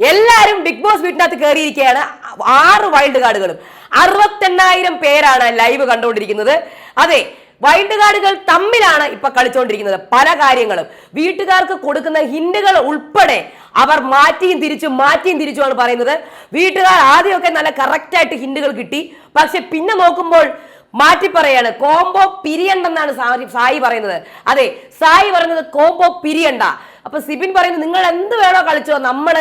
എല്ലാരും big boss വീട്ടിനകത്ത് കയറിയിരിക്കുകയാണ് ആറ് വൈൽഡ് കാർഡുകളും അറുപത്തെണ്ണായിരം പേരാണ് ലൈവ് കണ്ടുകൊണ്ടിരിക്കുന്നത്. അതെ വൈൽഡ് കാർഡുകൾ തമ്മിലാണ് ഇപ്പൊ കളിച്ചുകൊണ്ടിരിക്കുന്നത് പല കാര്യങ്ങളും. വീട്ടുകാർക്ക് കൊടുക്കുന്ന ഹിന്റുകൾ ഉൾപ്പെടെ അവർ മാറ്റിയും തിരിച്ചും മാറ്റിയും തിരിച്ചുമാണ് പറയുന്നത്. വീട്ടുകാർ ആദ്യമൊക്കെ നല്ല കറക്റ്റ് ആയിട്ട് ഹിന്റുകൾ കിട്ടി. പക്ഷെ പിന്നെ നോക്കുമ്പോൾ മാറ്റി പറയാണ് കോംബോ പിരിയണ്ടെന്നാണ് സായി പറയുന്നത്. അതെ സായി പറയുന്നത് കോംബോ പിരിയണ്ട. അപ്പൊ സിബിൻ പറയുന്നത് നിങ്ങൾ എന്ത് വേണോ കളിച്ചോ നമ്മൾ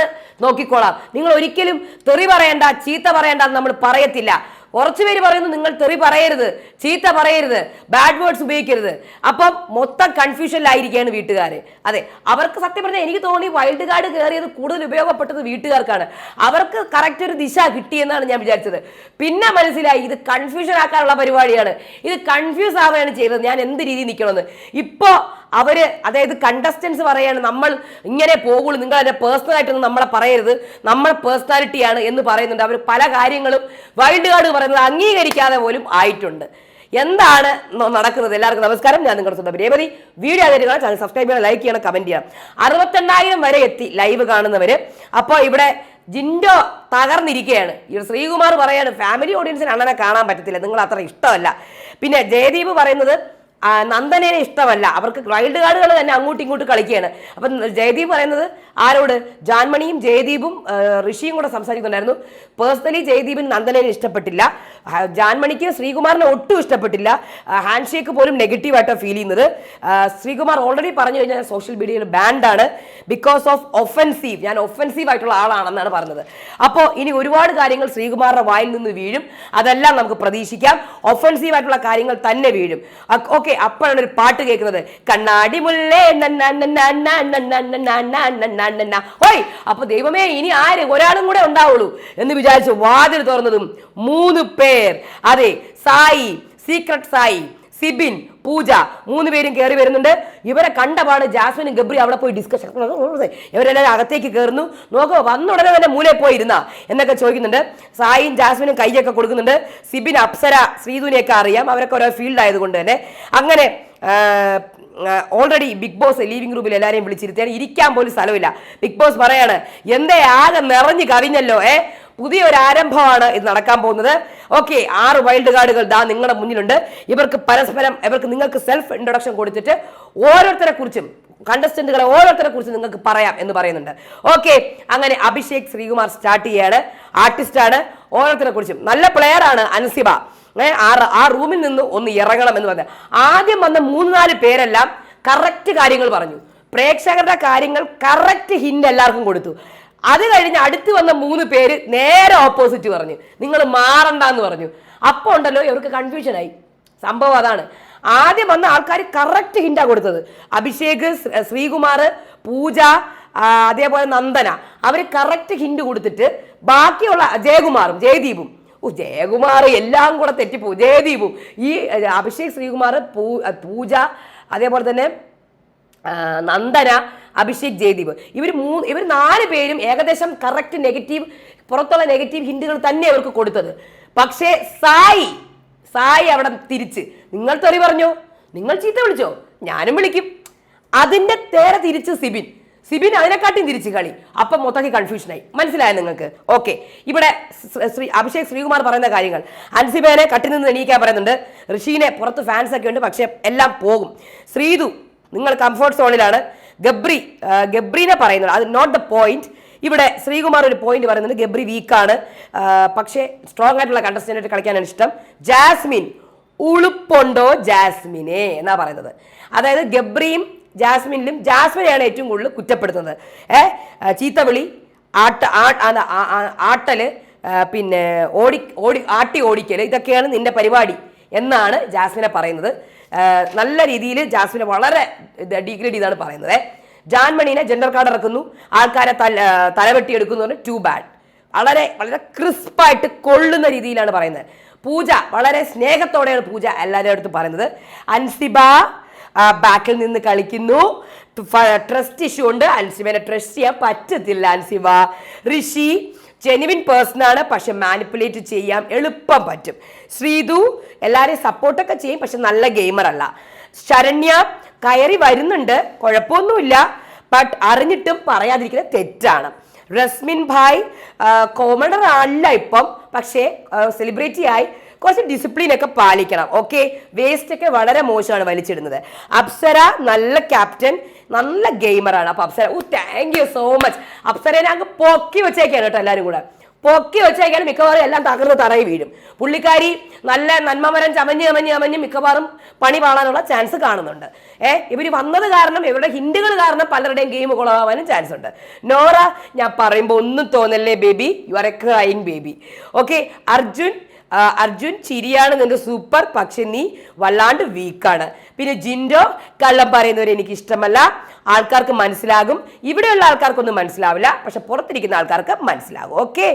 നോക്കിക്കോളാം. നിങ്ങൾ ഒരിക്കലും തെറി പറയണ്ട ചീത്ത പറയണ്ട നമ്മൾ പറയത്തില്ല. കുറച്ചു പേര് പറയുന്നു നിങ്ങൾ തെറി പറയരുത് ചീത്ത പറയരുത് ബാഡ് വേർഡ്സ് ഉപയോഗിക്കരുത്. അപ്പം മൊത്തം കൺഫ്യൂഷനിലായിരിക്കുകയാണ് വീട്ടുകാർ അതെ അവർക്ക് സത്യം പറഞ്ഞാൽ എനിക്ക് തോന്നി വൈൽഡ് കാർഡ് കയറിയത് കൂടുതൽ ഉപയോഗപ്പെട്ടത് വീട്ടുകാർക്കാണ്. അവർക്ക് കറക്റ്റ് ഒരു ദിശ കിട്ടിയെന്നാണ് ഞാൻ വിചാരിച്ചത്. പിന്നെ മനസ്സിലായി ഇത് കൺഫ്യൂഷൻ ആക്കാനുള്ള പരിപാടിയാണ്. ഇത് കൺഫ്യൂസ് ആവുകയാണ് ചെയ്തത്. ഞാൻ എന്ത് രീതിയിൽ നിൽക്കണമെന്ന്. ഇപ്പോൾ അവർ അതായത് കണ്ടസ്റ്റൻസ് പറയാണ് നമ്മൾ ഇങ്ങനെ പോകുള്ളൂ നിങ്ങൾ അതിന്റെ പേഴ്സണലായിട്ടൊന്നും നമ്മളെ പറയരുത് നമ്മളെ പേഴ്സണാലിറ്റിയാണ് എന്ന് പറയുന്നുണ്ട്. അവർ പല കാര്യങ്ങളും വൈൽഡ് കാർഡ് പറയുന്നത് അംഗീകരിക്കാതെ പോലും ആയിട്ടുണ്ട്. എന്താണ് നടക്കുന്നത്? എല്ലാവർക്കും നമസ്കാരം. ഞാൻ നിങ്ങളുടെ സ്വന്തം രേവതി. വീഡിയോ ആയിട്ട് ചാനൽ സബ്സ്ക്രൈബ് ചെയ്യണം ലൈക്ക് ചെയ്യണം കമന്റ് ചെയ്യണം. അറുപത്തെണ്ണായിരം വരെ എത്തി ലൈവ് കാണുന്നവര്. അപ്പോൾ ഇവിടെ ജിൻഡോ തകർന്നിരിക്കുകയാണ്. ഈ ശ്രീകുമാർ പറയാണ് ഫാമിലി ഓഡിയൻസിന് അണ്ണനെ കാണാൻ പറ്റത്തില്ല നിങ്ങൾ അത്ര ഇഷ്ടമല്ല. പിന്നെ ജയദീപ് പറയുന്നത് നന്ദനെ ഇഷ്ടമല്ല. അവർക്ക് വൈൽഡ് കാർഡുകൾ തന്നെ അങ്ങോട്ടും ഇങ്ങോട്ടും കളിക്കുകയാണ്. അപ്പം ജയദീപ് പറയുന്നത് ആരോട്? ജാൻമണിയും ജയദീപും ഋഷിയും കൂടെ സംസാരിക്കുന്നുണ്ടായിരുന്നു. പേഴ്സണലി ജയദീപിന് നന്ദനെ ഇഷ്ടപ്പെട്ടില്ല. ജാൻമണിക്ക് ശ്രീകുമാറിനെ ഒട്ടും ഇഷ്ടപ്പെട്ടില്ല. ഹാൻഡ് ഷേക്ക് പോലും നെഗറ്റീവായിട്ടാണ് ഫീൽ ചെയ്യുന്നത്. ശ്രീകുമാർ ഓൾറെഡി പറഞ്ഞു കഴിഞ്ഞാൽ സോഷ്യൽ മീഡിയയിൽ ബാൻഡാണ് ബിക്കോസ് ഓഫ് ഒഫൻസീവ് ഞാൻ ഒഫൻസീവ് ആയിട്ടുള്ള ആളാണെന്നാണ് പറഞ്ഞത്. അപ്പോൾ ഇനി ഒരുപാട് കാര്യങ്ങൾ ശ്രീകുമാറിന്റെ വായിൽ നിന്ന് വീഴും. അതെല്ലാം നമുക്ക് പ്രതീക്ഷിക്കാം. ഒഫൻസീവ് ആയിട്ടുള്ള കാര്യങ്ങൾ തന്നെ വീഴും. ഓക്കെ ഓക്കെ അപ്പോഴാണ് ഒരു പാട്ട് കേൾക്കുന്നത് കണ്ണാടി മുല്ലേ ഓയ് അപ്പൊ ദൈവമേ ഇനി ആര് ഒരാളും കൂടെ ഉണ്ടാവുള്ളൂ എന്ന് വിചാരിച്ചു വാതിൽ തുറന്നതും മൂന്ന് പേർ അതെ സായി സീക്രട്ട് സായി സിബിൻ പൂജ മൂന്ന് പേരും കയറി വരുന്നുണ്ട്. ഇവരെ കണ്ടപാട് ജാസ്മിനും ഗബ്രി അവിടെ പോയി ഡിസ്കഷൻ ഇവരെല്ലാവരും അകത്തേക്ക് കയറുന്നു നോക്കുക വന്ന ഉടനെ തന്നെ മൂലെ പോയി ഇരുന്ന എന്നൊക്കെ ചോദിക്കുന്നുണ്ട്. സായിയും ജാസ്മിനും കൈയൊക്കെ കൊടുക്കുന്നുണ്ട്. സിബിൻ അപ്സര ശ്രീധുനെയൊക്കെ അറിയാം. അവരൊക്കെ ഓരോ ഫീൽഡ് ആയതുകൊണ്ട് തന്നെ. അങ്ങനെ ഓൾറെഡി ബിഗ് ബോസ് ലീവിംഗ് റൂമിൽ എല്ലാവരെയും വിളിച്ചിരുത്തിയാണ്. ഇരിക്കാൻ പോലും സ്ഥലമില്ല. ബിഗ് ബോസ് പറയാണ് എന്തേ ആകെ നിറഞ്ഞു കവിഞ്ഞല്ലോ ഏ? പുതിയ ഒരു ആരംഭമാണ് ഇത് നടക്കാൻ പോകുന്നത്. ഓക്കെ ആറ് വൈൽഡ് കാർഡുകൾ ദാ നിങ്ങളുടെ മുന്നിലുണ്ട്. ഇവർക്ക് പരസ്പരം ഇവർക്ക് നിങ്ങൾക്ക് സെൽഫ് ഇൻട്രൊഡക്ഷൻ കൊടുത്തിട്ട് ഓരോരുത്തരെ കുറിച്ചും കണ്ടസ്റ്റന്റുകളെ ഓരോരുത്തരെ കുറിച്ച് നിങ്ങൾക്ക് പറയാം എന്ന് പറയുന്നുണ്ട്. ഓക്കെ അങ്ങനെ അഭിഷേക് ശ്രീകുമാർ സ്റ്റാർട്ട് ചെയ്യാണ്. ആർട്ടിസ്റ്റാണ് ഓരോരുത്തരെ കുറിച്ചും. നല്ല പ്ലെയർ ആണ് അൻസിബ. ആ ആ റൂമിൽ നിന്ന് ഒന്ന് ഇറങ്ങണം എന്ന് പറഞ്ഞ. ആദ്യം വന്ന മൂന്ന് നാല് പേരെല്ലാം കറക്റ്റ് കാര്യങ്ങൾ പറഞ്ഞു. പ്രേക്ഷകരുടെ കാര്യങ്ങൾ കറക്റ്റ് ഹിന്റ് എല്ലാവർക്കും കൊടുത്തു. അത് കഴിഞ്ഞ് അടുത്ത് വന്ന മൂന്ന് പേര് നേരെ ഓപ്പോസിറ്റ് പറഞ്ഞു. നിങ്ങൾ മാറണ്ട എന്ന് പറഞ്ഞു. അപ്പോൾ ഉണ്ടല്ലോ ഇവർക്ക് കൺഫ്യൂഷനായി സംഭവം അതാണ്. ആദ്യം വന്ന ആൾക്കാർ കറക്റ്റ് ഹിൻഡാ കൊടുത്തത്. അഭിഷേക് ശ്രീ- ശ്രീകുമാർ പൂജ അതേപോലെ നന്ദന. അവർ കറക്റ്റ് ഹിൻഡ് കൊടുത്തിട്ട് ബാക്കിയുള്ള ജയകുമാറും ജയദീപും. ഓ ജയകുമാർ എല്ലാം കൂടെ തെറ്റിപ്പോവും ജയദീപും. ഈ അഭിഷേക് ശ്രീകുമാർ പൂ പൂജ അതേപോലെ തന്നെ നന്ദന അഭിഷേക് ജയദീപ്. ഇവർ മൂന്ന് ഇവർ നാല് പേരും ഏകദേശം കറക്റ്റ് നെഗറ്റീവ് പുറത്തുള്ള നെഗറ്റീവ് ഹിന്റുകൾ തന്നെ അവർക്ക് കൊടുത്തത്. പക്ഷേ സായി സായി അവിടെ തിരിച്ച്. നിങ്ങൾ തെറി പറഞ്ഞോ. നിങ്ങൾ ചീത്ത വിളിച്ചോ? ഞാനും വിളിക്കും. അതിന്റെ തേരെ തിരിച്ച് സിബിൻ. സിബിൻ അതിനെക്കാട്ടിയും തിരിച്ച് കളി. അപ്പം മൊത്തത്തിൽ കൺഫ്യൂഷനായി മനസ്സിലായോ നിങ്ങൾക്ക്? ഓക്കെ ഇവിടെ ശ്രീ അഭിഷേക് ശ്രീകുമാർ പറയുന്ന കാര്യങ്ങൾ. അൻസിബേനെ കട്ടിൽ നിന്ന് എണീക്കാൻ പറയുന്നുണ്ട്. ഋഷീനെ പുറത്ത് ഫാൻസ് ഒക്കെ ഉണ്ട്. പക്ഷെ എല്ലാം പോകും. ശ്രീതു നിങ്ങൾ കംഫോർട്ട് സോണിലാണ് ഗബ്രി ഗബ്രീനെ പറയുന്നത്. അത് നോട്ട് ദ പോയിന്റ് ഇവിടെ ശ്രീകുമാർ ഒരു പോയിന്റ് പറയുന്നുണ്ട്. ഗബ്രി വീക്കാണ് പക്ഷേ സ്ട്രോങ് ആയിട്ടുള്ള കണ്ടസ്റ്റന്റായിട്ട് കളിക്കാനാണ് ഇഷ്ടം. ജാസ്മിൻ ഉളുപ്പുണ്ടോ ജാസ്മിനെ എന്നാ പറയുന്നത്. അതായത് ഗബ്രിയും ജാസ്മിനിലും ജാസ്മിനെയാണ് ഏറ്റവും കൂടുതൽ കുറ്റപ്പെടുത്തുന്നത്. ഏ ചീത്തവിളി ആട്ട ആട്ടൽ പിന്നെ ഓടി ഓടി ആട്ടി ഓടിക്കൽ ഇതൊക്കെയാണ് നിന്റെ പരിപാടി എന്നാണ് ജാസ്മിനെ പറയുന്നത്. നല്ല രീതിയിൽ ജാസ്മിനെ വളരെ ഡീഗ്രേഡ് ചെയ്താണ് പറയുന്നത്. ജാൻമണീനെ ജെൻഡർ കാർഡ് ഇറക്കുന്നു. ആൾക്കാരെ തല തലവെട്ടി എടുക്കുന്നു ടു ബാഡ് വളരെ വളരെ ക്രിസ്പായിട്ട് കൊള്ളുന്ന രീതിയിലാണ് പറയുന്നത്. പൂജ വളരെ സ്നേഹത്തോടെയാണ് പൂജ എല്ലാവരുടെ അടുത്ത് പറയുന്നത്. അൻസിബ ബാക്കിൽ നിന്ന് കളിക്കുന്നു. ട്രസ്റ്റ് ഇഷ്യൂ ഉണ്ട്. അൻസിബനെ ട്രസ്റ്റ് ചെയ്യാൻ പറ്റത്തില്ല അൻസിബ. ഋഷി ജെനുവിൻ പേഴ്സൺ ആണ്. പക്ഷെ മാനിപ്പുലേറ്റ് ചെയ്യാം എളുപ്പം പറ്റും. ശ്രീതു എല്ലാവരെയും സപ്പോർട്ടൊക്കെ ചെയ്യും. പക്ഷെ നല്ല ഗെയിമർ അല്ല. ശരണ്യ കയറി വരുന്നുണ്ട്. കുഴപ്പമൊന്നുമില്ല. ബട്ട് അറിഞ്ഞിട്ടും പറയാതിരിക്കുന്നത് തെറ്റാണ്. റസ്മിൻ ഭായ് കോമണർ അല്ല ഇപ്പം. പക്ഷേ സെലിബ്രിറ്റി ആയി. കുറച്ച് ഡിസിപ്ലിൻ ഒക്കെ പാലിക്കണം ഓക്കെ വേസ്റ്റ് ഒക്കെ വളരെ മോശമാണ് വലിച്ചിടുന്നത്. അപ്സര നല്ല ക്യാപ്റ്റൻ നല്ല ഗെയിമറാണ് അപ്പൊ Apsara oh thank you so much അപ്സരനെ അങ്ങ് പൊക്കി വെച്ചേക്കാണ് കേട്ടോ എല്ലാവരും കൂടെ. പൊക്കി വെച്ചേക്കാണ് മിക്കവാറും എല്ലാം തകർന്ന് തറയി വീഴും. പുള്ളിക്കാരി നല്ല നന്മമരം ചമഞ്ഞ് ചമഞ്ഞ് ചമഞ്ഞ് മിക്കവാറും പണി പാടാനുള്ള ചാൻസ് കാണുന്നുണ്ട്. ഏഹ് ഇവർ വന്നത് കാരണം ഇവരുടെ ഹിന്ദുകൾ കാരണം പലരുടെയും ഗെയിം കുളമാവാനും ചാൻസ് ഉണ്ട്. നോറ ഞാൻ പറയുമ്പോൾ ഒന്നും തോന്നല്ലേ baby you are a crying baby okay Arjun Arjun ചിരിയാണ് നിന്റെ സൂപ്പർ പക്ഷെ നീ വല്ലാണ്ട് വീക്കാണ് പിന്നെ ജിൻഡോ കള്ളം പറയുന്നവരെ എനിക്ക് ഇഷ്ടമല്ല. ആൾക്കാർക്ക് മനസ്സിലാകും. ഇവിടെയുള്ള ആൾക്കാർക്കൊന്നും മനസ്സിലാവില്ല. പക്ഷെ പുറത്തിരിക്കുന്ന ആൾക്കാർക്ക് മനസ്സിലാകും. ഓക്കെ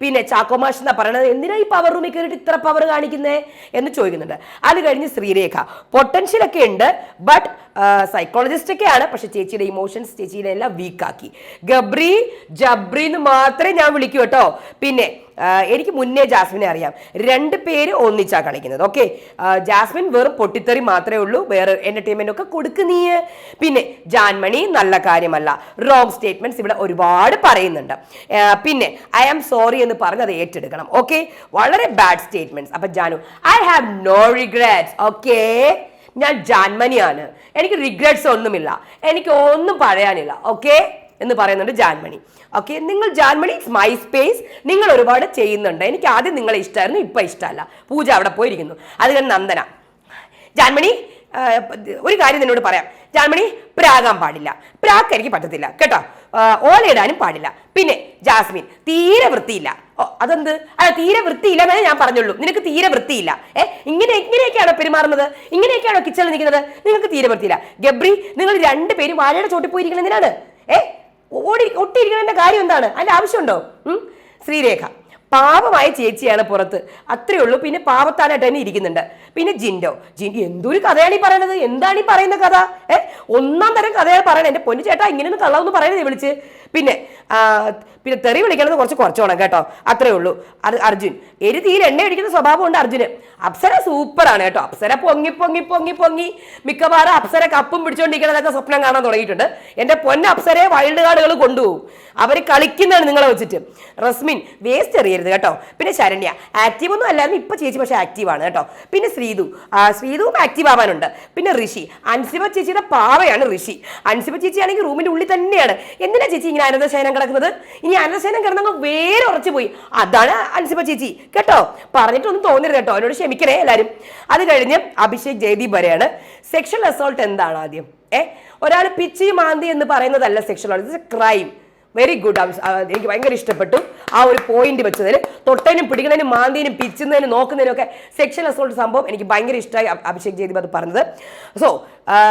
പിന്നെ ചാക്കോമാഷ് എന്നാ പറയണത് എന്തിനാ ഈ പവർ റൂമിൽ കയറിയിട്ട് ഇത്ര പവർ കാണിക്കുന്നേ എന്ന് ചോദിക്കുന്നുണ്ട്. അത് കഴിഞ്ഞ് ശ്രീരേഖ. പൊട്ടൻഷ്യൽ ഒക്കെ ഉണ്ട് ബട്ട് സൈക്കോളജിസ്റ്റ് ഒക്കെയാണ്. പക്ഷെ ചേച്ചിയുടെ ഇമോഷൻസ് ചേച്ചിയുടെ എല്ലാം വീക്കാക്കി ഗബ്രി ജബ്രി എന്ന് മാത്രമേ ഞാൻ വിളിക്കൂ കേട്ടോ. പിന്നെ എനിക്ക് മുന്നേ ജാസ്മിനെ അറിയാം. രണ്ട് പേര് ഒന്നിച്ചാ കളിക്കുന്നത്. ഓക്കെ ജാസ്മിൻ വെറും പൊട്ടിത്തെറി മാത്രമേ ഉള്ളൂ. വേറെ എന്റർടൈൻമെന്റ് ഒക്കെ കൊടുക്ക് പിന്നെ ജാൻമണി നല്ല കാര്യമല്ല. റോങ് സ്റ്റേറ്റ്മെന്റ്സ് ഇവിടെ ഒരുപാട് പറയുന്നുണ്ട്. പിന്നെ ഐ ആം സോറി എന്ന് പറഞ്ഞ് അത് ഏറ്റെടുക്കണം. ഓക്കെ വളരെ ബാഡ് സ്റ്റേറ്റ്മെന്റ്സ് അപ്പൊ Janu I have no regrets okay ഞാൻ ജാൻമണിയാണ്. എനിക്ക് റിഗ്രറ്റ്സ് ഒന്നുമില്ല. എനിക്ക് ഒന്നും പറയാനില്ല. ഓക്കെ എന്ന് പറയുന്നുണ്ട് ജാൻമണി. ഓക്കെ നിങ്ങൾ ജാൻമണി മൈ സ്പേസ് നിങ്ങൾ ഒരുപാട് ചെയ്യുന്നുണ്ട്. എനിക്ക് ആദ്യം നിങ്ങളെ ഇഷ്ടമായിരുന്നു ഇപ്പം ഇഷ്ടമല്ല. പൂജ അവിടെ പോയിരിക്കുന്നു. അത് കഴിഞ്ഞ് നന്ദന. ജാൻമണി ഒരു കാര്യം നിന്നോട് പറയാം. ജാൻമണി പ്രാകാൻ പാടില്ല. പ്രാക്ക് എനിക്ക് പറ്റത്തില്ല കേട്ടോ? ഓലയിടാനും പാടില്ല. പിന്നെ ജാസ്മിൻ തീരെ വൃത്തിയില്ല. ഓ അതെന്ത്? അല്ല തീരെ വൃത്തിയില്ല എന്നേ ഞാൻ പറഞ്ഞുള്ളൂ. നിനക്ക് തീരെ വൃത്തിയില്ല. ഏ ഇങ്ങനെ ഇങ്ങനെയൊക്കെയാണോ പെരുമാറുന്നത്? ഇങ്ങനെയൊക്കെയാണോ കിച്ചണിൽ നിൽക്കുന്നത് നിങ്ങൾക്ക് തീരെ വൃത്തിയില്ല. ഗബ്രി നിങ്ങൾ രണ്ടുപേരും വാഴയുടെ ചോട്ടിൽ പോയിരിക്കണം എന്തിനാണ്? ഏ ഓടി ഒട്ടിയിരിക്കണതിന്റെ കാര്യം എന്താണ്? അതിന്റെ ആവശ്യമുണ്ടോ? ശ്രീരേഖ. പാവമായ ചേച്ചിയാണ് പുറത്ത്. അത്രേ ഉള്ളൂ. പിന്നെ പാവത്താനായിട്ട് തന്നെ ഇരിക്കുന്നുണ്ട്. പിന്നെ ജിൻഡോ. ജിൻഡി എന്തൊരു കഥയാണ് ഈ പറയണത്? എന്താണ് ഈ പറയുന്ന കഥ? ഏ? ഒന്നാം തരം കഥയാണ് പറയണത്. എന്റെ പൊന്നു ചേട്ടാ ഇങ്ങനെയൊന്നും കള്ളവെന്ന് പറയണത് വിളിച്ച്. പിന്നെ പിന്നെ തെറി വിളിക്കണത് കുറച്ച് കുറച്ചോണം കേട്ടോ. അത്രേ ഉള്ളൂ. അർജുൻ. എരി തീരെ എണ്ണ അടിക്കുന്ന സ്വഭാവമുണ്ട് അർജുന്. അപ്സര സൂപ്പറാണ് കേട്ടോ. അപ്സര പൊങ്ങി പൊങ്ങി പൊങ്ങി പൊങ്ങി. മിക്കവാറും അപ്സര കപ്പും പിടിച്ചോണ്ടിരിക്കണതൊക്കെ സ്വപ്നം കാണാൻ തുടങ്ങിയിട്ടുണ്ട്. എന്റെ പൊന്ന അപ്സരയെ വൈൽഡ് കാർഡുകൾ കൊണ്ടുപോകും. അവർ കളിക്കുന്നതാണ് നിങ്ങളെ വെച്ചിട്ട്. റസ്മിൻ വേസ്റ്റ് എറിയരുത്. കേട്ടോ. പിന്നെ ശരണ്യ ആക്റ്റീവ് ഒന്നും അല്ലായിരുന്നു ഇപ്പൊ ചേച്ചി പക്ഷേ ആക്റ്റീവ് ആണ് കേട്ടോ. പിന്നെ ശ്രീതു ശ്രീതുവും ആക്റ്റീവ് ആവാനുണ്ട്. പിന്നെ ഋഷി അൻസിബ ചേച്ചിയുടെ പാവയാണ് ഋഷി. അൻസിബ ചേച്ചി ആണെങ്കിൽ റൂമിന്റെ ഉള്ളിൽ തന്നെയാണ്. എന്തിനാ ചേച്ചി ഇങ്ങനെ അനന്തശയനം കിടക്കുന്നത്? ഇനി അനന്തശയനം കിടന്നങ്ങ് വേറെ ഉറച്ചു പോയി. അതാണ് അൻസിബ ചേച്ചി കേട്ടോ? പറഞ്ഞിട്ടൊന്നും തോന്നരുത് കേട്ടോ. അവനോട് ക്ഷമിക്കണേ എല്ലാരും. അത് കഴിഞ്ഞ് അഭിഷേക് ജയദീപ് വരെയാണ്. സെക്ഷൽ അസോൾട്ട് എന്താണ് ആദ്യം? ഏ? ഒരാൾ പിച്ചി മാന്തി എന്ന് പറയുന്നതല്ല sexual a crime very good എനിക്ക് ഭയങ്കര ഇഷ്ടപ്പെട്ടു. ആ ഒരു പോയിന്റ് വെച്ചതിൽ തൊട്ടതിനും പിടിക്കുന്നതിനും മാന്തിനും പിച്ചുന്നതിനും നോക്കുന്നതിനും ഒക്കെ സെക്ഷൻ അസോൾട്ട് സംഭവം എനിക്ക് ഭയങ്കര ഇഷ്ടമായി അഭി- അഭിഷേക് ജയദീപ് അത് പറഞ്ഞത്. സോ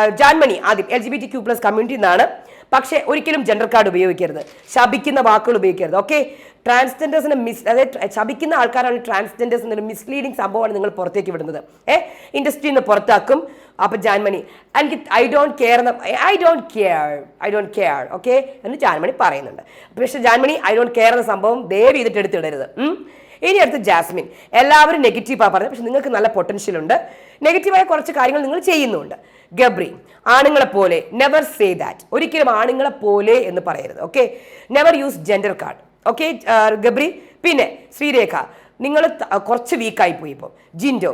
ജാൻമണി ആദ്യം L G B T Q plus community എന്നാണ് പക്ഷേ ഒരിക്കലും ജെൻഡർ കാർഡ് ഉപയോഗിക്കരുത്. ശപിക്കുന്ന വാക്കുകൾ ഉപയോഗിക്കരുത്. ഓക്കെ ട്രാൻസ്ജെൻഡേഴ്സിനെ മിസ് അതായത് ശപിക്കുന്ന ആൾക്കാരാണ് ട്രാൻസ്ജെൻഡേഴ്സ് എന്നൊരു മിസ്ലീഡിങ് സംഭവമാണ് നിങ്ങൾ പുറത്തേക്ക് വിടുന്നത്. ഏ? ഇൻഡസ്ട്രിയിൽ നിന്ന് പുറത്താക്കും. അപ്പൊ ജാൻമണി എനിക്ക് ഐ ഡോണ്ട് കെയർ എന്ന് I don't care I don't care okay? എന്ന് ജാൻമണി പറയുന്നുണ്ട്. പക്ഷേ ജാൻമണി ഐ ഡോണ്ട് കെയർ എന്ന സംഭവം ദയവ് ചെയ്തിട്ട് എടുത്തിടരുത്. ഇനി അടുത്ത് ജാസ്മിൻ. എല്ലാവരും നെഗറ്റീവാണ് പറഞ്ഞത്. പക്ഷെ നിങ്ങൾക്ക് നല്ല പൊട്ടൻഷ്യൽ ഉണ്ട്. നെഗറ്റീവായ കുറച്ച് കാര്യങ്ങൾ നിങ്ങൾ ചെയ്യുന്നുണ്ട്. ഗബ്രി ആണുങ്ങളെ പോലെ നെവർ സേ ദാറ്റ് ഒരിക്കലും ആണുങ്ങളെ പോലെ എന്ന് പറയരുത് okay? Never use gender card okay? Gabri. പിന്നെ ശ്രീരേഖ നിങ്ങൾ കുറച്ച് വീക്കായി പോയി ഇപ്പോൾ ജിൻഡോ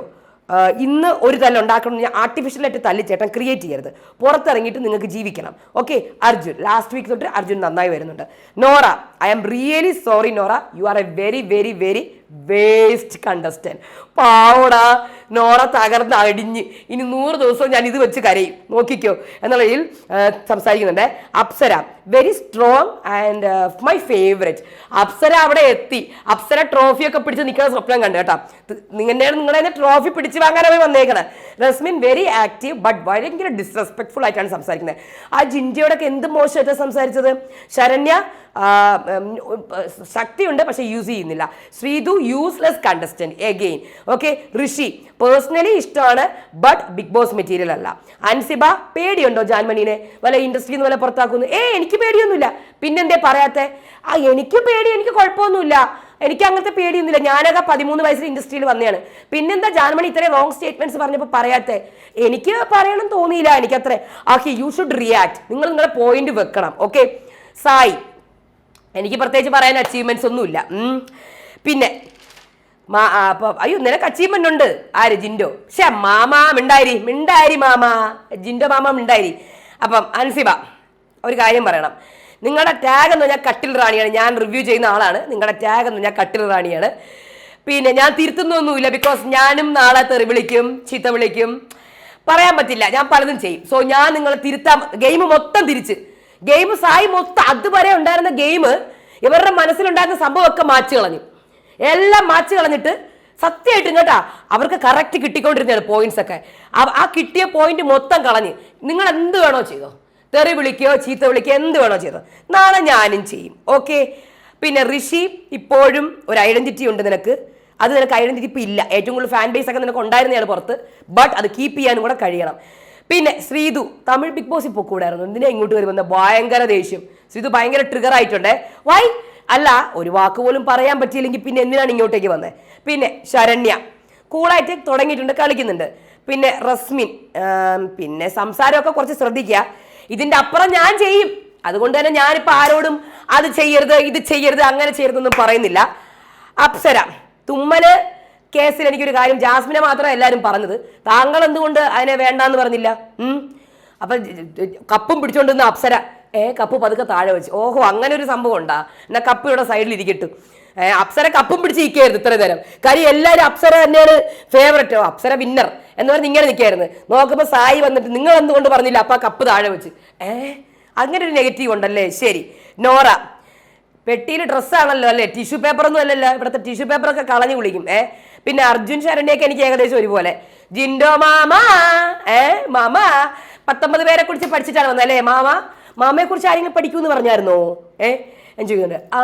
ഇന്ന് ഒരു തല്ല ഉണ്ടാക്കണം ഞാൻ ആർട്ടിഫിഷ്യലായിട്ട് തല്ലി ചേട്ടൻ ക്രിയേറ്റ് ചെയ്യരുത്. പുറത്തിറങ്ങിയിട്ട് നിങ്ങൾക്ക് ജീവിക്കണം. ഓക്കെ അർജുൻ ലാസ്റ്റ് വീക്ക് തൊട്ട് അർജുൻ നന്നായി വരുന്നുണ്ട്. Nora I am really sorry Nora. You are a very very very waste contestant പാവടാ Nora തകർന്ന് അടിഞ്ഞ്. ഇനി നൂറ് ദിവസം ഞാൻ ഇത് വെച്ച് കരയും. നോക്കിക്കോ. എന്നുള്ളതിൽ സംസാരിക്കുന്നുണ്ട് Apsara. Very strong and my favourite Apsara അവിടെ എത്തി. അപ്സര ട്രോഫിയൊക്കെ പിടിച്ച് നിൽക്കുന്ന സ്വപ്നം കണ്ടു കേട്ടോ. നിങ്ങളുടെ നിങ്ങളെ ട്രോഫി പിടിച്ച് വാങ്ങാനാണ് വന്നേക്കണേ. റസ്മിൻ വെരി ആക്റ്റീവ് ബട്ട് ഭയങ്കര ഡിസ്റെസ്പെക്ട്ഫുൾ ആയിട്ടാണ് സംസാരിക്കുന്നത്. ആ ജിൻജിയോടൊക്കെ എന്ത് മോശമായിട്ടാണ് സംസാരിച്ചത്? ശരണ്യ ശക്തിയുണ്ട് പക്ഷെ യൂസ് ചെയ്യുന്നില്ല. Sreethu useless contestant again okay Rishi personally ഇഷ്ടമാണ് ബട്ട് ബിഗ് ബോസ് മെറ്റീരിയൽ അല്ല. അൻസിബ പേടിയുണ്ടോ ജാൻമണീനെ? വല്ല ഇൻഡസ്ട്രിയിൽ നിന്ന് വല്ല പുറത്താക്കുന്നു? ഏ എനിക്ക് പേടിയൊന്നുമില്ല. പിന്നെന്തേ പറയാത്തെ? ആ എനിക്ക് പേടി എനിക്ക് കുഴപ്പമൊന്നുമില്ല. എനിക്ക് അങ്ങനത്തെ പേടിയൊന്നുമില്ല. ഞാനൊക്കെ പതിമൂന്ന് വയസ്സിൽ ഇൻഡസ്ട്രിയിൽ വന്നതാണ് പിന്നെന്താ ജാൻമണി ഇത്രയും റോങ് സ്റ്റേറ്റ്മെന്റ്സ് പറഞ്ഞപ്പോൾ പറയാത്തെ? എനിക്ക് പറയണം തോന്നിയില്ല എനിക്കത്ര. ആഹി യു ഷുഡ് റിയാക്ട് നിങ്ങൾ നിങ്ങളുടെ പോയിന്റ് വെക്കണം. ഓക്കെ സായി എനിക്ക് പ്രത്യേകിച്ച് പറയാൻ അച്ചീവ്മെന്റ്സ് ഒന്നുമില്ല. പിന്നെ മാ അയ്യോ നിനക്ക് അച്ചീവ്മെന്റ് ഉണ്ട്. ആര്? ജിൻഡോ. ശേ മാമ മിണ്ടാരി മിണ്ടാരി മാമ. ജിൻഡോ മാമ മിണ്ടാരി അപ്പം അൻസിബ ഒരു കാര്യം പറയണം. നിങ്ങളുടെ ടാഗ് എന്ന് പറഞ്ഞാൽ കട്ടിൽ റാണിയാണ്. ഞാൻ റിവ്യൂ ചെയ്യുന്ന ആളാണ്. നിങ്ങളുടെ ടാഗ് എന്ന് പറഞ്ഞാൽ കട്ടിൽ റാണിയാണ്. പിന്നെ ഞാൻ തിരുത്തുന്നൊന്നുമില്ല ബിക്കോസ് ഞാനും നാളെ തെറി വിളിക്കും ചീത്ത വിളിക്കും. പറയാൻ പറ്റില്ല. ഞാൻ പലതും ചെയ്യും. സോ ഞാൻ നിങ്ങളെ തിരുത്താൻ ഗെയിം മൊത്തം തിരിച്ച്. ഗെയിം സായി മൊത്തം അതുവരെ ഉണ്ടായിരുന്ന ഗെയിം ഇവരുടെ മനസ്സിലുണ്ടായിരുന്ന സംഭവമൊക്കെ മാറ്റി കളഞ്ഞു എല്ലാം മാച്ച് കളഞ്ഞിട്ട് സത്യമായിട്ടും കേട്ടാ അവർക്ക് കറക്റ്റ് കിട്ടിക്കൊണ്ടിരുന്നതാണ് പോയിന്റ്സ് ഒക്കെ. ആ- കിട്ടിയ പോയിന്റ് മൊത്തം കളഞ്ഞ് നിങ്ങൾ എന്ത് വേണോ ചെയ്തോ. തെറി വിളിക്കോ ചീത്ത വിളിക്കോ എന്ത് വേണോ ചെയ്തോ. നാളെ ഞാനും ചെയ്യും ഓക്കെ പിന്നെ ഋഷി ഇപ്പോഴും ഒരു ഐഡന്റിറ്റി ഉണ്ട് നിനക്ക്. അത് നിനക്ക് ഐഡന്റിറ്റി ഇപ്പം ഇല്ല. ഏറ്റവും കൂടുതൽ ഫാൻ ബേസ് ഒക്കെ നിനക്ക് ഉണ്ടായിരുന്നതാണ് പുറത്ത്. ബട്ട് അത് കീപ്പ് ചെയ്യാനും കൂടെ കഴിയണം. പിന്നെ ശ്രീതു തമിഴ് ബിഗ് ബോസിൽ പൊക്കൂടായിരുന്നു എന്തിനാ ഇങ്ങോട്ട് വരുമ്പോൾ ഭയങ്കര ദേഷ്യം. ശ്രീതു ഭയങ്കര ട്രിഗർ ആയിട്ടുണ്ടേ. വൈ അല്ല ഒരു വാക്ക് പോലും പറയാൻ പറ്റിയില്ലെങ്കിൽ പിന്നെ എന്തിനാണ് ഇങ്ങോട്ടേക്ക് വന്നത് പിന്നെ ശരണ്യ. കൂളായിട്ട് തുടങ്ങിയിട്ടുണ്ട് കളിക്കുന്നുണ്ട്. പിന്നെ റസ്മിൻ പിന്നെ സംസാരമൊക്കെ കുറച്ച് ശ്രദ്ധിക്കുക. ഇതിന്റെ അപ്പുറം ഞാൻ ചെയ്യും. അതുകൊണ്ട് തന്നെ ഞാനിപ്പോൾ ആരോടും അത് ചെയ്യരുത് ഇത് ചെയ്യരുത് അങ്ങനെ ചെയ്യരുതെന്നും പറയുന്നില്ല. അപ്സര തുമ്മൽ കേസിൽ എനിക്കൊരു കാര്യം ജാസ്മിനെ മാത്രം എല്ലാവരും പറഞ്ഞത്. താങ്കൾ എന്തുകൊണ്ട് അതിനെ വേണ്ടാന്ന് പറഞ്ഞില്ല? അപ്പൊ കപ്പും പിടിച്ചോണ്ടിരുന്ന അപ്സര ഏ കപ്പ് പതുക്കെ താഴെ വെച്ച്. ഓഹോ അങ്ങനെ ഒരു സംഭവം ഉണ്ടാ. എന്നാ കപ്പ് ഇവിടെ സൈഡിൽ ഇരിക്കട്ടു അപ്സര കപ്പും പിടിച്ച് നിൽക്കായിരുന്നു ഇത്ര നേരം. കാര്യം എല്ലാവരും അപ്സര തന്നെയാണ് ഫേവററ്റ് അപ്സര വിന്നർ എന്ന് പറഞ്ഞ് ഇങ്ങനെ നിൽക്കായിരുന്നു നോക്കുമ്പോൾ സായി വന്നിട്ട് നിങ്ങൾ എന്തുകൊണ്ട് പറഞ്ഞില്ല? അപ്പം കപ്പ് താഴെ വെച്ച്. ഏ അങ്ങനെ ഒരു നെഗറ്റീവ് ഉണ്ടല്ലേ? ശരി. നോറ പെട്ടിയിൽ ഡ്രസ്സാണല്ലോ അല്ലേ? ടിഷ്യൂ പേപ്പർ ഒന്നും അല്ലല്ലോ. ഇവിടുത്തെ ടിഷ്യൂ പേപ്പറൊക്കെ കളഞ്ഞു കുളിക്കും. ഏ പിന്നെ അർജുൻ ശരണ്യൊക്കെ എനിക്ക് ഏകദേശം ഒരുപോലെ. ജിൻഡോ മാമ ഏ മാമ. പത്തൊമ്പത് പേരെ കുറിച്ച് പഠിച്ചിട്ടാണ് വന്നത് അല്ലേ മാമ? മാമയെ കുറിച്ച് ആരെങ്കിലും പഠിക്കൂന്ന് പറഞ്ഞായിരുന്നോ? ഏ? ഞാൻ ചോദിക്കുന്നുണ്ട്. ആ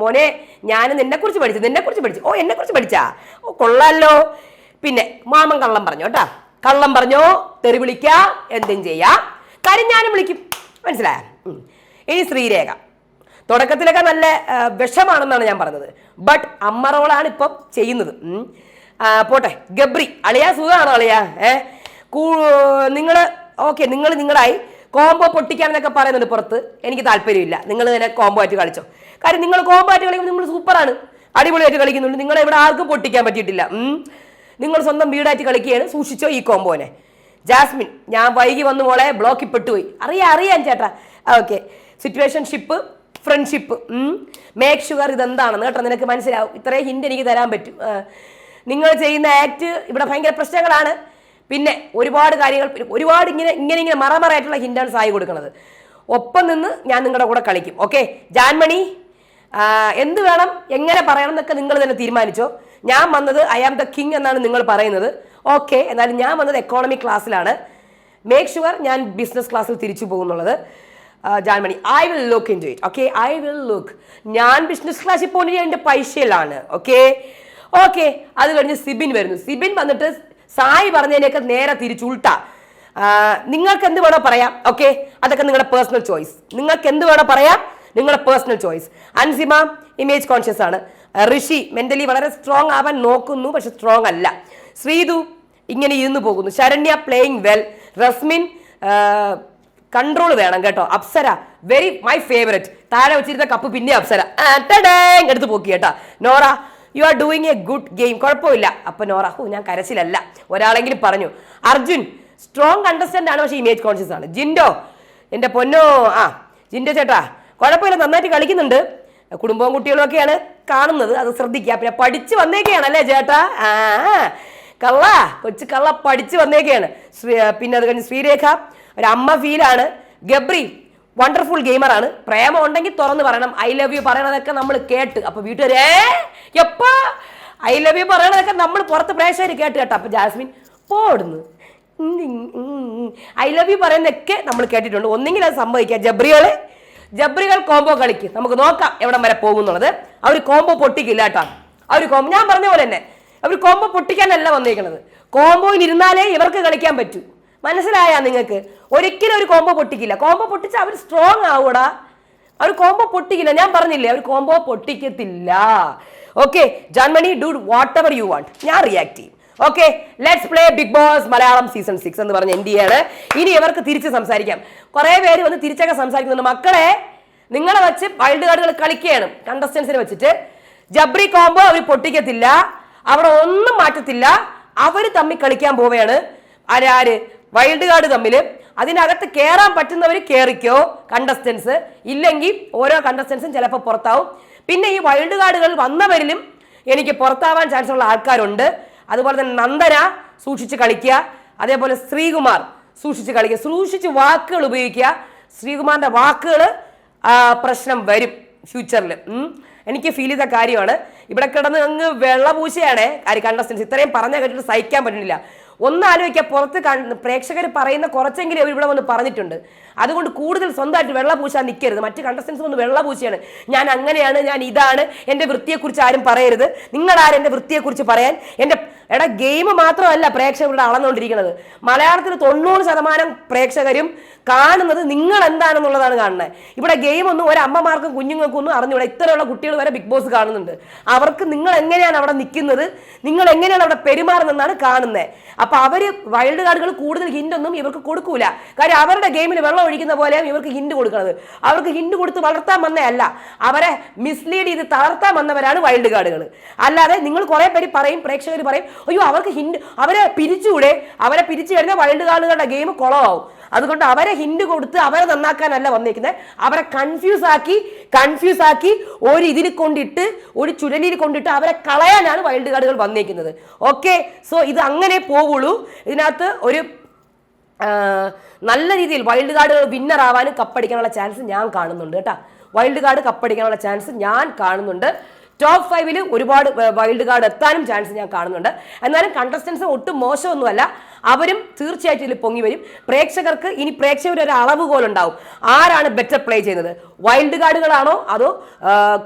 മോനെ ഞാൻ നിന്നെ കുറിച്ച് പഠിച്ചു നിന്നെ കുറിച്ച് പഠിച്ചു. ഓ എന്നെ കുറിച്ച് പഠിച്ചാ? ഓ കൊള്ളാലോ. പിന്നെ മാമൻ കള്ളം പറഞ്ഞു കേട്ടാ കള്ളം പറഞ്ഞോ തെറി വിളിക്ക എന്തും ചെയ്യാം. കാര്യം ഞാനും വിളിക്കും. മനസ്സിലായ? ഇനി ശ്രീരേഖ. തുടക്കത്തിലൊക്കെ നല്ല വിഷമാണെന്നാണ് ഞാൻ പറഞ്ഞത്. ബട്ട് അമ്മ റോളാണ് ഇപ്പം ചെയ്യുന്നത്. പോട്ടെ. ഗബ്രി അളിയാ സുഖമാണോ അളിയാ? ഏ? നിങ്ങൾ ഓക്കെ നിങ്ങൾ നിങ്ങളായി. കോംബോ പൊട്ടിക്കാമെന്നൊക്കെ പറയുന്നുണ്ട് പുറത്ത്. എനിക്ക് താല്പര്യമില്ല. നിങ്ങൾ തന്നെ കോംബോ ആയിട്ട് കളിച്ചോ. കാര്യം നിങ്ങൾ കോംബോ ആയിട്ട് കളിക്കുമ്പോൾ നിങ്ങൾ സൂപ്പറാണ്. അടിപൊളിയായിട്ട് കളിക്കുന്നുണ്ട്. നിങ്ങളെ ഇവിടെ ആർക്കും പൊട്ടിക്കാൻ പറ്റിയിട്ടില്ല. നിങ്ങൾ സ്വന്തം വീടായിട്ട് കളിക്കുകയാണ്. സൂക്ഷിച്ചോ ഈ കോംബോനെ. ജാസ്മിൻ ഞാൻ വൈകി വന്നു മോളെ. ബ്ലോക്കിൽ പെട്ടുപോയി. അറിയാം അറിയാം ചേട്ടാ. Okay. Situationship friendship make sugar ഇതെന്താണെന്ന് കേട്ടോ നിനക്ക് മനസ്സിലാവും. ഇത്രയും ഹിന്റ് എനിക്ക് തരാൻ പറ്റും. നിങ്ങൾ ചെയ്യുന്ന ആക്ട് ഇവിടെ ഭയങ്കര പ്രശ്നങ്ങളാണ്. പിന്നെ ഒരുപാട് കാര്യങ്ങൾ ഒരുപാട് ഇങ്ങനെ ഇങ്ങനെ ഇങ്ങനെ മറമറായിട്ടുള്ള ഹിൻഡൻസ് സായി കൊടുക്കുന്നത്. ഒപ്പം നിന്ന് ഞാൻ നിങ്ങളുടെ കൂടെ കളിക്കും ഓക്കെ? ജാൻമണി എന്ത് വേണം എങ്ങനെ പറയണം എന്നൊക്കെ നിങ്ങൾ തന്നെ തീരുമാനിച്ചോ? ഞാൻ വന്നത് ഐ ആം ദ കിങ് എന്നാണ് നിങ്ങൾ പറയുന്നത് ഓക്കെ? എന്നാലും ഞാൻ വന്നത് എക്കോണമി ക്ലാസ്സിലാണ്. മേക്ക് ഷുവർ ഞാൻ ബിസിനസ് ക്ലാസ്സിൽ തിരിച്ചു പോകുന്നുള്ളത്. Janmoni I will look in to it okay? I will look ഞാൻ ബിസിനസ് ക്ലാസ്സിൽ പോകുന്നത് എന്റെ പൈസയിലാണ് ഓക്കെ? ഓക്കെ അത് കഴിഞ്ഞ് സിബിൻ വരുന്നു. സിബിൻ വന്നിട്ട് സായി പറഞ്ഞതിനൊക്കെ നേരെ തിരിച്ചുൾട്ട നിങ്ങൾക്ക് എന്ത് വേണോ പറയാം ഓക്കെ? അതൊക്കെ നിങ്ങളുടെ പേഴ്സണൽ ചോയ്സ്. നിങ്ങൾക്ക് എന്ത് വേണോ പറയാം നിങ്ങളുടെ personal choice. Ansima image conscious ആണ്. ഋഷി മെന്റലി വളരെ സ്ട്രോങ് ആവാൻ നോക്കുന്നു പക്ഷെ സ്ട്രോങ് അല്ല. ശ്രീതു ഇങ്ങനെ ഇരുന്ന് പോകുന്നു. Saranya playing well Resmin control വേണം കേട്ടോ. അപ്സര വെരി മൈ ഫേവററ്റ് താഴെ വെച്ചിരുന്ന കപ്പ് പിന്നെ അപ്സര. എടുത്ത് പോക്കി കേട്ടോ. Nora you are doing a good game കുഴപ്പമില്ല. അപ്പൊ നോറ ഓ ഞാൻ കരച്ചിലല്ല. ഒരാളെങ്കിലും പറഞ്ഞു അർജുൻ സ്ട്രോങ് അണ്ടർസ്റ്റാൻഡ് ആണ് പക്ഷേ ഇമേജ് കോൺഷ്യസ് ആണ്. ജിൻഡോ എന്റെ പൊന്നോ ആ ജിൻഡോ ചേട്ടാ കുഴപ്പമില്ല നന്നായിട്ട് കളിക്കുന്നുണ്ട്. കുടുംബവും കുട്ടികളും ഒക്കെയാണ് കാണുന്നത് അത് ശ്രദ്ധിക്കുക. പിന്നെ പഠിച്ചു വന്നേക്കെയാണ് അല്ലേ ചേട്ടാ? ആ കള്ള കൊച്ചു കള്ള പഠിച്ചു വന്നേക്കെയാണ്. പിന്നെ അത് കഴിഞ്ഞ് ശ്രീരേഖ ഒരു അമ്മ ഫീലാണ് ഗബ്രി വണ്ടർഫുൾ ഗെയിമറാണ് പ്രേമം ഉണ്ടെങ്കിൽ തുറന്ന് പറയണം. ഐ ലവ് യു പറയണതൊക്കെ നമ്മൾ കേട്ട്. അപ്പൊ വീട്ടുകാരേ എപ്പാ? ഐ ലവ് യു പറയണതൊക്കെ നമ്മൾ പുറത്ത് പ്രേക്ഷകർ കേട്ട് കേട്ടോ. അപ്പൊ ജാസ്മിൻ പോടുന്നു ഐ ലവ് യു പറയുന്നതൊക്കെ നമ്മൾ കേട്ടിട്ടുണ്ട്. ഒന്നെങ്കിൽ അത് സംഭവിക്കാം. ജബ്രികളെ ജബ്രികൾ കോംബോ കളിക്ക്. നമുക്ക് നോക്കാം എവിടം വരെ പോകുന്നുള്ളത് അവർ കോംബോ പൊട്ടിക്കില്ല കേട്ടോ. അവർ കോംബോ ഞാൻ പറഞ്ഞ പോലെ തന്നെ. അവർ കോംബോ പൊട്ടിക്കാനല്ല വന്നിരിക്കുന്നത് കോംബോയിൽ ഇരുന്നാലേ ഇവർക്ക് കളിക്കാൻ പറ്റൂ. മനസ്സിലായാ നിങ്ങൾക്ക്? ഒരിക്കലും ഒരു കോംബോ പൊട്ടിക്കില്ല. കോംബോ പൊട്ടിച്ച് അവർ സ്ട്രോങ് ആവൂടാ. അവർ കോംബോ പൊട്ടിക്കില്ല. ഞാൻ പറഞ്ഞില്ലേ അവർ combo പൊട്ടിക്കത്തില്ല. Okay Janmoni do whatever you want ഞാൻ റിയാക്ട് ചെയ്യും. Okay let's play big boss Malayalam season six എന്ന് പറഞ്ഞ ഇന്ത്യയാണ് ഇനി ഇവർക്ക് തിരിച്ച് സംസാരിക്കാം. കുറെ പേര് വന്ന് തിരിച്ചൊക്കെ സംസാരിക്കുന്നുണ്ട്. മക്കളെ നിങ്ങളെ വെച്ച് വൈൽഡ് കാർഡുകൾ കളിക്കുകയാണ്. കണ്ടസ്റ്റൻസിനെ വെച്ചിട്ട്. ജബ്രി കോംബോ അവർ പൊട്ടിക്കത്തില്ല. അവിടെ ഒന്നും മാറ്റത്തില്ല. അവർ തമ്മിൽ കളിക്കാൻ പോവുകയാണ്. ആരാര് വൈൽഡ് കാർഡ് തമ്മിൽ അതിനകത്ത് കയറാൻ പറ്റുന്നവർ കയറിക്കോ കണ്ടസ്റ്റൻസ് ഇല്ലെങ്കിൽ ഓരോ കണ്ടസ്റ്റൻസും ചിലപ്പോൾ പുറത്താവും. പിന്നെ ഈ വൈൽഡ് കാർഡുകൾ വന്നവരിലും എനിക്ക് പുറത്താവാൻ ചാൻസ് ഉള്ള ആൾക്കാരുണ്ട്. അതുപോലെ തന്നെ നന്ദന സൂക്ഷിച്ച് കളിക്കുക. അതേപോലെ ശ്രീകുമാർ സൂക്ഷിച്ച് കളിക്കുക. സൂക്ഷിച്ച് വാക്കുകൾ ഉപയോഗിക്കുക. ശ്രീകുമാറിന്റെ വാക്കുകൾ പ്രശ്നം വരും ഫ്യൂച്ചറിൽ എനിക്ക് ഫീൽ ചെയ്ത കാര്യമാണ്. ഇവിടെ കിടന്ന് അങ്ങ് വെള്ളപൂശയാണ് കാര്യം കണ്ടസ്റ്റൻസ് ഇത്രയും പറഞ്ഞ കേട്ടിട്ട് സഹിക്കാൻ പറ്റുന്നില്ല. ഒന്ന് ആലോചിക്കുക പുറത്ത് പ്രേക്ഷകർ പറയുന്ന കുറച്ചെങ്കിലും അവർ ഇവിടെ വന്ന് പറഞ്ഞിട്ടുണ്ട്. അതുകൊണ്ട് കൂടുതൽ സ്വന്തമായിട്ട് വെള്ള പൂശാൻ നിൽക്കരുത് മറ്റ് കണ്ടസ്റ്റൻസ് വന്ന് വെള്ള പൂശിയാണ്. ഞാൻ അങ്ങനെയാണ് ഞാൻ ഇതാണ് എന്റെ വൃത്തിയെക്കുറിച്ച് ആരും പറയരുത്. നിങ്ങളാരും എന്റെ വൃത്തിയെക്കുറിച്ച് പറയാൻ? എന്റെ എടാ ഗെയിം മാത്രമല്ല പ്രേക്ഷകരുടെ അളന്നുകൊണ്ടിരിക്കുന്നത് മലയാളത്തിൽ തൊണ്ണൂറ് ശതമാനം പ്രേക്ഷകരും കാണുന്നത് നിങ്ങൾ എന്താണെന്നുള്ളതാണ് കാണുന്നത്. ഇവിടെ ഗെയിം ഒന്നും ഒരമ്മമാർക്കും കുഞ്ഞുങ്ങൾക്കും ഒന്നും അറിഞ്ഞൂടെ. ഇത്തരമുള്ള കുട്ടികൾ വരെ ബിഗ് ബോസ് കാണുന്നുണ്ട്. അവർക്ക് നിങ്ങൾ എങ്ങനെയാണ് അവിടെ നിൽക്കുന്നത്? നിങ്ങൾ എങ്ങനെയാണ് അവിടെ പെരുമാറുന്നതെന്നാണ് കാണുന്നത്. അപ്പോൾ അവർ വൈൽഡ് കാർഡുകൾ കൂടുതൽ ഹിൻഡൊന്നും ഇവർക്ക് കൊടുക്കൂല. കാര്യം അവരുടെ ഗെയിമിൽ വെള്ളം ഒഴിക്കുന്ന പോലെയാണ് ഇവർക്ക് ഹിന്റ് കൊടുക്കുന്നത്. അവർക്ക് ഹിന്റ് കൊടുത്ത് വളർത്താൻ വന്നേ അല്ല. അവരെ മിസ്ലീഡ് ചെയ്ത് തളർത്താൻ വന്നവരാണ് വൈൽഡ് കാർഡുകൾ അല്ലാതെ നിങ്ങൾ കുറെ പേര് പറയും പ്രേക്ഷകർ പറയും അയ്യോ അവർക്ക് ഹിൻഡ് അവരെ പിരിച്ചുകൂടെ അവരെ പിരിച്ചു കഴിഞ്ഞാൽ വൈൽഡ് കാർഡുകളുടെ ഗെയിം കുളമാവും അതുകൊണ്ട് അവരെ ഹിന്റ് കൊടുത്ത് അവരെ നന്നാക്കാനല്ല വന്നേക്കുന്നത് അവരെ കൺഫ്യൂസ് ആക്കി കൺഫ്യൂസ് ആക്കി ഒരു ഇതിൽ കൊണ്ടിട്ട് ഒരു ചുഴലിയിൽ കൊണ്ടിട്ട് അവരെ കളയാനാണ് വൈൽഡ് കാർഡുകൾ വന്നിരിക്കുന്നത് ഓക്കെ സോ ഇത് അങ്ങനെ പോവുള്ളൂ. ഇതിനകത്ത് ഒരു നല്ല രീതിയിൽ വൈൽഡ് കാർഡുകൾ വിന്നർ ആവാനും കപ്പടിക്കാനുള്ള ചാൻസ് ഞാൻ കാണുന്നുണ്ട് കേട്ടോ. വൈൽഡ് കാർഡ് കപ്പടിക്കാനുള്ള ചാൻസ് ഞാൻ കാണുന്നുണ്ട്. ടോപ്പ് ഫൈവിൽ ഒരുപാട് വൈൽഡ് കാർഡ് എത്താനും ചാൻസ് ഞാൻ കാണുന്നുണ്ട്. എന്നാലും കണ്ടസ്റ്റൻസ് ഒട്ടും മോശമൊന്നുമല്ല. അവരും തീർച്ചയായിട്ടും ഇതിൽ പൊങ്ങി വരും. പ്രേക്ഷകർക്ക് ഇനി പ്രേക്ഷകർ ഒരു അളവുകോൽ ഉണ്ടാവും. ആരാണ് ബെറ്റർ പ്ലേ ചെയ്യുന്നത്? വൈൽഡ് കാർഡുകളാണോ അതോ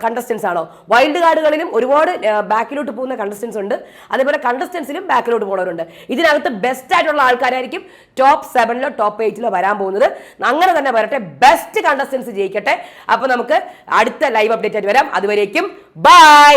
കണ്ടസ്റ്റൻസ് ആണോ? വൈൽഡ് കാർഡുകളിലും ഒരുപാട് ബാക്കിലോട്ട് പോകുന്ന കണ്ടസ്റ്റൻസ് ഉണ്ട്. അതേപോലെ കണ്ടസ്റ്റൻസിലും ബാക്കിലോട്ട് പോകുന്നവരുണ്ട്. ഇതിനകത്ത് ബെസ്റ്റ് ആയിട്ടുള്ള ആൾക്കാരായിരിക്കും ടോപ്പ് സെവനിലോ ടോപ്പ് എയ്റ്റിലോ വരാൻ പോകുന്നത്. അങ്ങനെ തന്നെ വരട്ടെ. ബെസ്റ്റ് കണ്ടസ്റ്റൻസ് ജയിക്കട്ടെ. അപ്പോൾ നമുക്ക് അടുത്ത ലൈവ് അപ്ഡേറ്റ് ആയിട്ട് വരാം. അതുവരേക്കും ബൈ